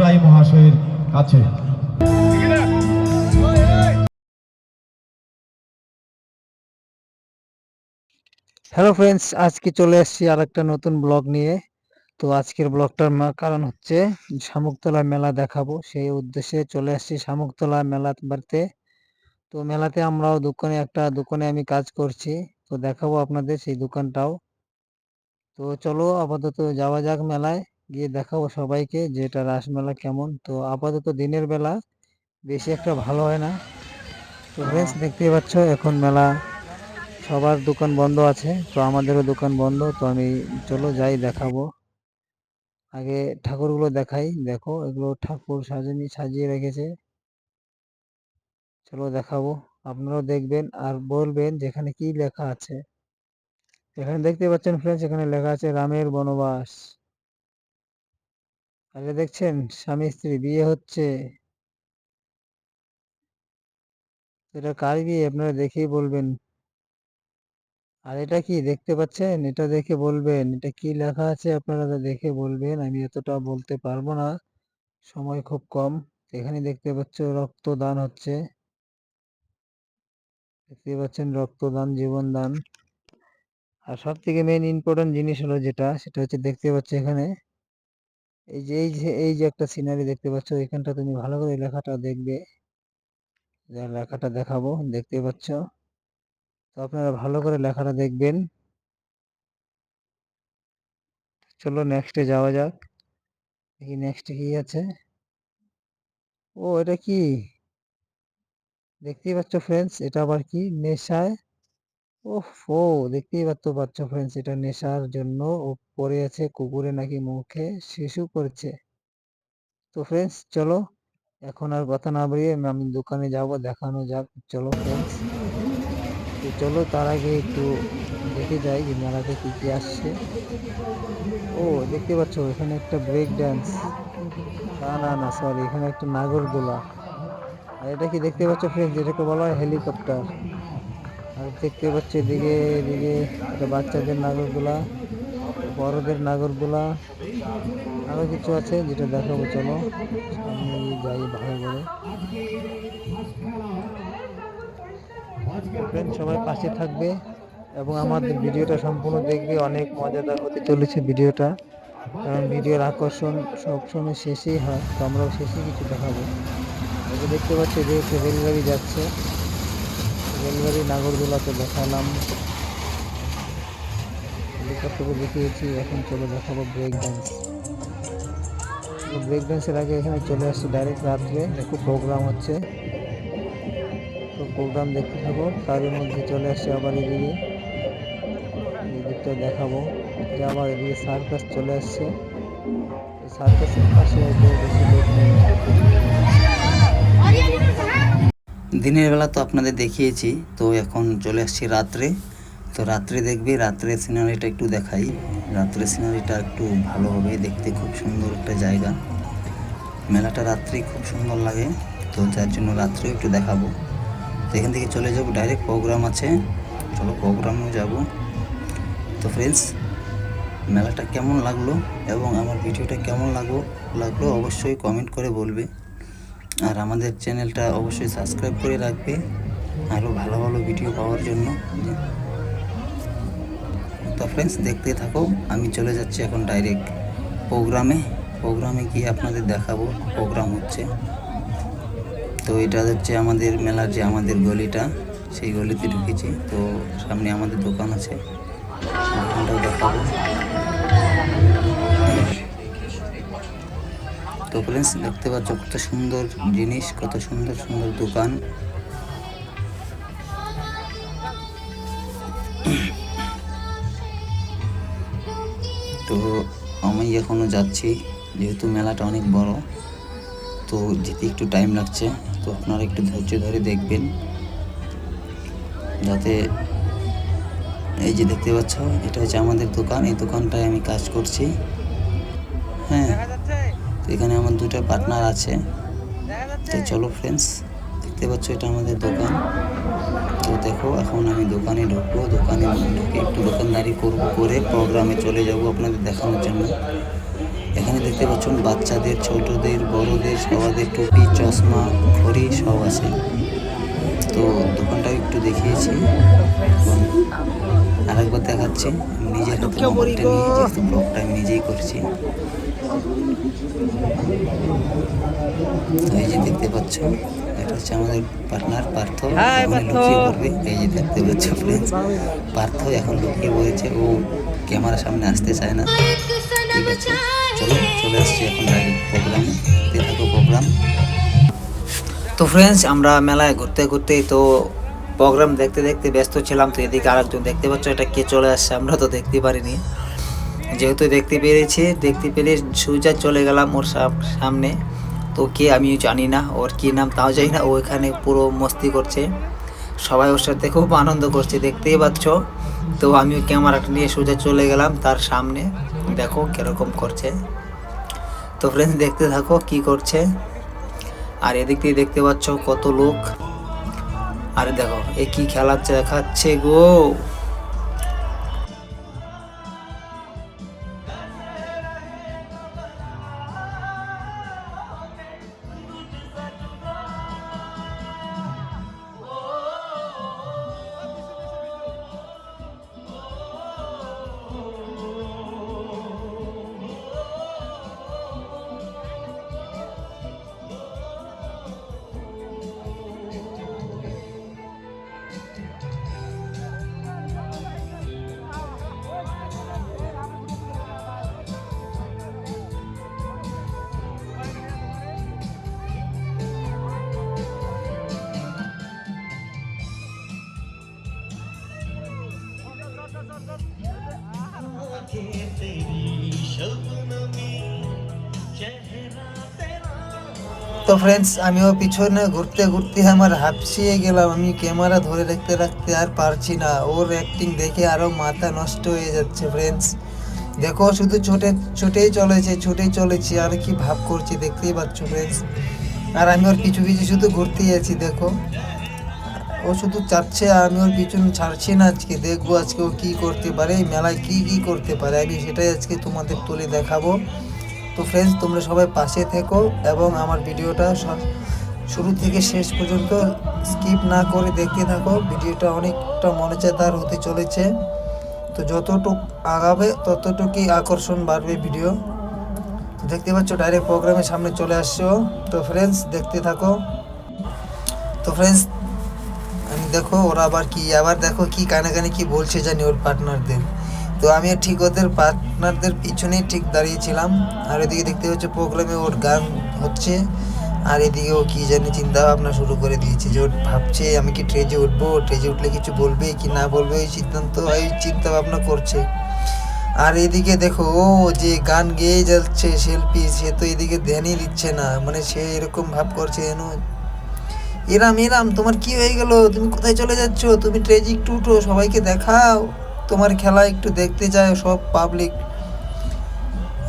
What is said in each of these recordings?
রায় মহাশয়ের কাছে। Hello friends আজকে চলে এসেছি আর একটা নতুন ব্লগ নিয়ে। তো আজকের ব্লগটার কারণ হচ্ছে শামুকতলা মেলা দেখাবো। সেই উদ্দেশ্যে চলে এসেছি শামুকতলা মেলা বাড়িতে। তো মেলাতে আমরাও দোকানে একটা দোকানে আমি কাজ করছি। তো দেখাবো আপনাদের সেই দোকানটাও। তো চলো আপাতত যাওয়া যাক মেলায়। গিয়ে দেখাবো সবাইকে যে এটা রাস মেলা কেমন। তো আপাতত দিনের বেলা বেশি একটা ভালো হয় না। তো ফ্রেন্ডস দেখতেই পাচ্ছ এখন মেলা সবার দোকান বন্ধ আছে। তো আমাদেরও দোকান বন্ধ তো আমি চলো যাই দেখাবো। আগে ঠাকুরগুলো দেখাই দেখো এগুলো ঠাকুর সাজানি সাজিয়ে রেখেছে। চলো দেখাবো আপনারাও দেখবেন আর বলবেন যেখানে কি লেখা আছে। এখানে দেখতে পাচ্ছেন ফ্রেন্ডস এখানে লেখা আছে রামের বনবাস। আরে দেখছেন স্বামী স্ত্রী বিয়ে হচ্ছে। এটা কার বিয়ে? আপনারা দেখেই বলবেন। আর এটা কি দেখতে পাচ্ছেন? এটা দেখে বলবেন। এটা কি লেখা আছে? আপনারা দেখে বলবেন। আমি এতটা বলতে পারব না। সময় খুব কম। এখানে দেখতে পাচ্ছ রক্তদান হচ্ছে। দেখতে পাচ্ছেন রক্তদান, জীবনদান। আর সব থেকে মেইন ইম্পর্টেন্ট জিনিস হলো যেটা, সেটা হচ্ছে দেখতে পাচ্ছ এখানে এই যে এই যে এই যে একটা সিনারি দেখতে পাচ্ছ, এখানটা তুমি ভালো করে লেখাটা দেখবে। লেখাটা দেখাবো, দেখতে পাচ্ছ। তো আপনারা ভালো করে লেখাটা দেখবেন। চলো নেক্সটে যাওয়া যাক। দেখি নেক্সটে কি আছে। ও, এটা কি? দেখতেই পাচ্ছ ফ্রেন্ডস এটা আবার কি? নেশায়। ও দেখতেই পাচ্ছ পাচ্ছ ফ্রেন্ডস এটা নেশার জন্য ও পড়ে আছে কুকুরে নাকি মুখে শিশু করছে তো ফ্রেন্ডস চলো, এখন আর কথা না বাড়িয়ে আমি দোকানে যাব, দেখানো যাক, চলো ফ্রেন্ডস তো চলো, তার আগে একটু দেখে যাই যে মেলাতে কী কি আসছে। ও, দেখতে পাচ্ছ, এখানে একটা ব্রেক ড্যান্স না না না সরি এখানে একটা নাগরদোলা। আর এটা কি দেখতে পাচ্ছ ফ্রেন্ডস এটাকে বলা হয় হেলিকপ্টার আর দেখতে পাচ্ছি এদিকে এদিকে এটা বাচ্চাদের নাগরদোলা, বড়দের নাগরদোলা, আরও কিছু আছে যেটা দেখাবো, চলো। সামনে যাই ভালো করে। ফ্রেন্ড সবাই পাশে থাকবে এবং আমাদের ভিডিওটা সম্পূর্ণ দেখবে। অনেক মজাদার হতে চলেছে ভিডিওটা। কারণ ভিডিওর আকর্ষণ সবসময় শেষেই হয়, তো আমরাও শেষে কিছু দেখাবো। দেখতে পাচ্ছি যে রেলগাড়ি যাচ্ছে। রেলগাড়ি নাগরদোলাতে দেখালাম হেলিকপ্টারে দেখিয়েছি এখন চলে দেখাবো ব্রেক ডান্স ব্রেক ডান্সের আগে এখানে চলে আসছি ডাইরেক্ট রাত্রে দেখো প্রোগ্রাম হচ্ছে। তো প্রোগ্রাম দেখতে থাকো, তার মধ্যে চলে আসছে আবার এদিকে। এই দিকটা দেখাবো। যে আবার এদিকে সার্কাস চলে আসছে। সার্কাসের পাশে বেশি লোক নেই। দিনের বেলা তো আপনাদের দেখিয়েছি, তো এখন চলে আসছি রাত্রে। তো রাত্রে দেখবে, রাত্রে সিনারিটা একটু দেখাই। রাত্রে সিনারিটা একটু ভালো হবে, দেখতে খুব সুন্দর একটা জায়গা। মেলাটা রাত্রে খুব সুন্দর লাগে, তো যার জন্য রাত্রেও একটু দেখাবো। তো এখান থেকে চলে যাব ডাইরেক্ট প্রোগ্রাম আছে। চলো প্রোগ্রামেও যাব। তো ফ্রেন্ডস মেলাটা কেমন লাগল এবং আমার ভিডিওটা কেমন লাগল লাগল অবশ্যই কমেন্ট করে বলবে। আর আমাদের চ্যানেলটা অবশ্যই সাবস্ক্রাইব করে রাখবে আরও ভালো ভালো ভিডিও পাওয়ার জন্য। তো ফ্রেন্ডস দেখতে থাকো, আমি চলে যাচ্ছি এখন ডাইরেক্ট প্রোগ্রামে। প্রোগ্রামে গিয়ে আপনাদের দেখাবো প্রোগ্রাম হচ্ছে। তো এটা হচ্ছে আমাদের মেলার যে আমাদের গলিটা, সেই গলিতে ঢুকেছি। তো সামনে আমাদের দোকান আছে দেখাবো। তো ফ্রেন্ডস দেখতে পাচ্ছ কত সুন্দর জিনিস, কত সুন্দর সুন্দর দোকান। তো আমি এখনও যাচ্ছি, যেহেতু মেলাটা অনেক বড়, তো যেতে একটু টাইম লাগছে, তো আপনারা একটু ধৈর্য ধরে দেখবেন। যাতে এই যে দেখতে পাচ্ছ, এটা হচ্ছে আমাদের দোকান, এই দোকানটায় আমি কাজ করছি। হ্যাঁ তো এখানে আমার দুটো পার্টনার আছে। তো চলো ফ্রেন্ডস দেখতে পাচ্ছ এটা আমাদের দোকান। তো দেখো এখন আমি দোকানে ঢুকবো। দোকানে ঢুকে একটু দোকানদারি করব করে প্রোগ্রামে চলে যাব আপনাদের দেখানোর জন্য। এখানে দেখতে পাচ্ছেন বাচ্চাদের ছোটদের বড়দের সবাদের টুপি চশমা ঘড়ি সব আছে। তো দোকানটা একটু দেখিয়েছি। আরেকবার দেখাচ্ছি। নিজের হাতে ব্লগটা আমি নিজেই করছি। তো এই যে দেখতে পাচ্ছ এটা হচ্ছে আমাদের পার্টনার পার্থ। লুকিয়ে পড়বে। এই যে দেখতে পাচ্ছ ফ্রেন্ডস পার্থ এখন লুকিয়ে পড়েছে। ও ক্যামেরার সামনে আসতে চায় না। ঠিক আছে চলো চলে আসছি এখন ডাইরেক্ট প্রোগ্রামে থাকো প্রোগ্রাম তো ফ্রেন্ডস আমরা মেলায় ঘুরতে ঘুরতে তো প্রোগ্রাম দেখতে দেখতে ব্যস্ত ছিলাম। তো এদিকে আরেকজন দেখতে পাচ্ছ এটা কে চলে আসছে? আমরা তো দেখতে পারিনি। যেহেতু দেখতে পেরেছি, দেখতে পেরে সুজা চলে গেলাম ওর সাম- সামনে। তো কে আমি জানি না, ওর কি নাম তাও জানি না, ও এখানে পুরো মস্তি করছে। সবাই ওর সাথে খুব আনন্দ করছে, দেখতেই পাচ্ছ। তো আমি ক্যামেরাটা নিয়ে সোজা চলে গেলাম তার সামনে। দেখো কীরকম করছে। তো ফ্রেন্ডস দেখতে থাকো কি করছে। আর এদিক দিয়ে দেখতে পাচ্ছ কত লোক। আরে দেখো, এ কি খেলা দেখাচ্ছে গো। তো ফ্রেন্ডস আমিও পিছনে ঘুরতে ঘুরতে আমার হাঁপসিয়ে গেলাম। আমি ক্যামেরা ধরে রাখতে রাখতে আর পারছি না। ওর অ্যাক্টিং দেখে আরও মাথা নষ্ট হয়ে যাচ্ছে ফ্রেন্ডস দেখো, শুধু ছোটে, ছুটেই চলেছে, ছুটেই চলেছি। আর কি ভাব করছি, দেখতেই পাচ্ছ ফ্রেন্ডস আর আমি ওর পিছু পিছু শুধু ঘুরতেই আছি দেখো। ও শুধু চাচ্ছে আমি ওর পিছন ছাড়ছি না আজকে। দেখব আজকে ও কী করতে পারে, এই মেলায় কী কী করতে পারে, আমি সেটাই আজকে তোমাদের তুলে দেখাবো। তো ফ্রেন্ডস তোমরা সবাই পাশে থেকো এবং আমার ভিডিওটা শুরু থেকে শেষ পর্যন্ত স্কিপ না করে দেখতে থাকো। ভিডিওটা অনেকটা মনোজাদার হতে চলেছে। তো যতটুক আগাবে, ততটুকুই আকর্ষণ বাড়বে ভিডিও তো দেখতে পাচ্ছ ডাইরেক্ট প্রোগ্রামের সামনে চলে আসছো। তো ফ্রেন্ডস দেখতে থাকো। তো ফ্রেন্ডস আমি দেখো, ওরা আবার কি, আবার দেখো কি কানে কানে কি বলছে জানি ওর পার্টনারদের তো আমি ঠিক ওদের পার্টনারদের পিছনেই ঠিক দাঁড়িয়েছিলাম আর এদিকে দেখতে হচ্ছে প্রোগ্রামে ওর গান হচ্ছে। আর এদিকে ও কী জানি চিন্তা ভাবনা শুরু করে দিয়েছে যে ওর ভাবছে, আমি কি ট্রেজে উঠবো? ট্রেজে উঠলে কিছু বলবে কি না বলবে? এই সিদ্ধান্ত, এই চিন্তা ভাবনা করছে। আর এদিকে দেখো, ও যে গান গেয়ে যাচ্ছে শিল্পী সে তো এদিকে ধ্যানই দিচ্ছে না। মানে সে এরকম ভাব করছে যেন, এরাম এরাম, তোমার কি হয়ে গেল? তুমি কোথায় চলে যাচ্ছ? তুমি ট্রেজিক টুটো সবাইকে দেখাও। তোমার খেলা একটু দেখতে চায় সব পাবলিক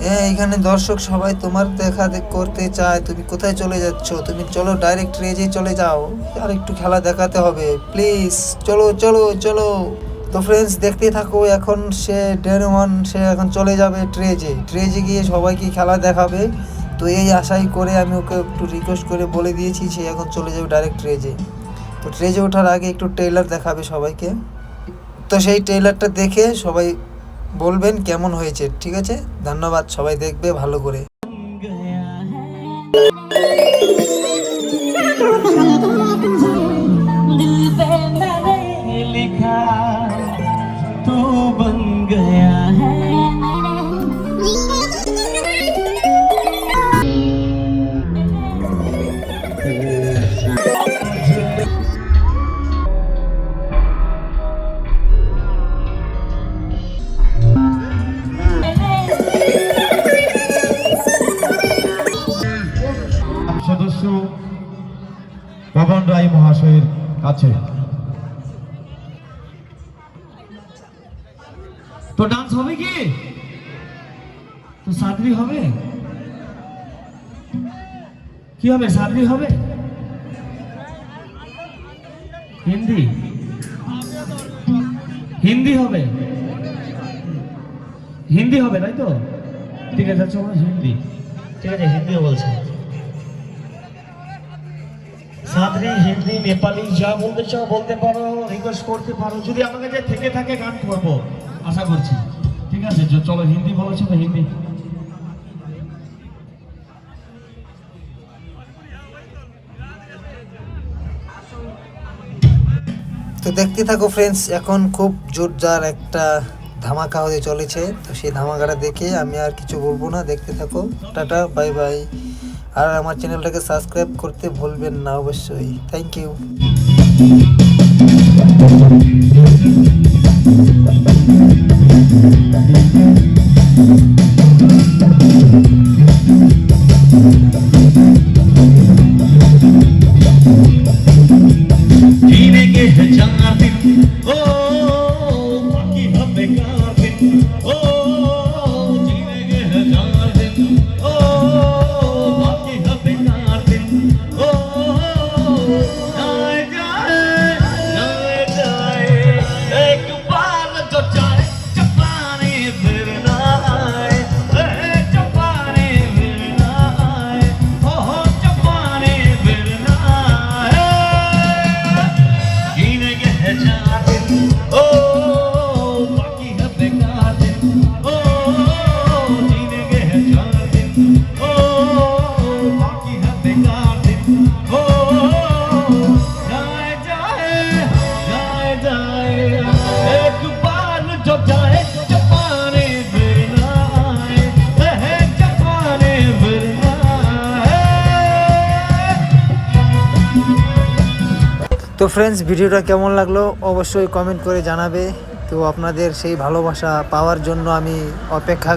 হ্যাঁ এখানে দর্শক সবাই তোমার দেখা করতে চায়। তুমি কোথায় চলে যাচ্ছ? তুমি চলো ডাইরেক্ট ট্রেজে চলে যাও। আর একটু খেলা দেখাতে হবে। প্লিজ চলো চলো চলো। তো ফ্রেন্ডস দেখতে থাকো, এখন সে ডেন ওয়ান সে এখন চলে যাবে ট্রেজে ট্রেজে গিয়ে সবাইকে খেলা দেখাবে। তো এই আশাই করে আমি ওকে একটু রিকোয়েস্ট করে বলে দিয়েছি, সে এখন চলে যাবে ডাইরেক্ট ট্রেজে তো ট্রেজে ওঠার আগে একটু ট্রেলার দেখাবে সবাইকে। তো সেই ট্রেলারটা দেখে সবাই বলবেন কেমন হয়েছে, ঠিক আছে? ধন্যবাদ, সবাই দেখবে ভালো করে। কাছে তো ডান্স হবে কি? তো সাদরি হবে। কি হবে? সাদরি হবে? হিন্দি। হিন্দি হবে। হিন্দি হবে, তাই তো? ঠিক আছে হিন্দি। ঠিক আছে, হিন্দিও বলছে। সাদরি হিন্দি, নেপালি, যা বলতে চাও বলতে পারো রিকোয়েস্ট করতে পারো। যদি আমার কাছে থেকে থাকে গান করব, আশা করছি। ঠিক আছে চলো, হিন্দি বলেছ তো হিন্দি। তো দেখতে থাকো ফ্রেন্ডস এখন খুব জোরদার একটা ধামাকা হয়ে চলেছে। তো সেই ধামাকাটা দেখে আমি আর কিছু বলব না। দেখতে থাকো। টাটা বাই বাই আর আমার চ্যানেলটাকে সাবস্ক্রাইব করতে ভুলবেন না অবশ্যই। থ্যাংক ইউ তো ফ্রেন্ডস ভিডিওটা কেমন লাগল? অবশ্যই কমেন্ট করে জানাবে। তো আপনাদের সেই ভালোবাসা পাওয়ার জন্য আমি অপেক্ষা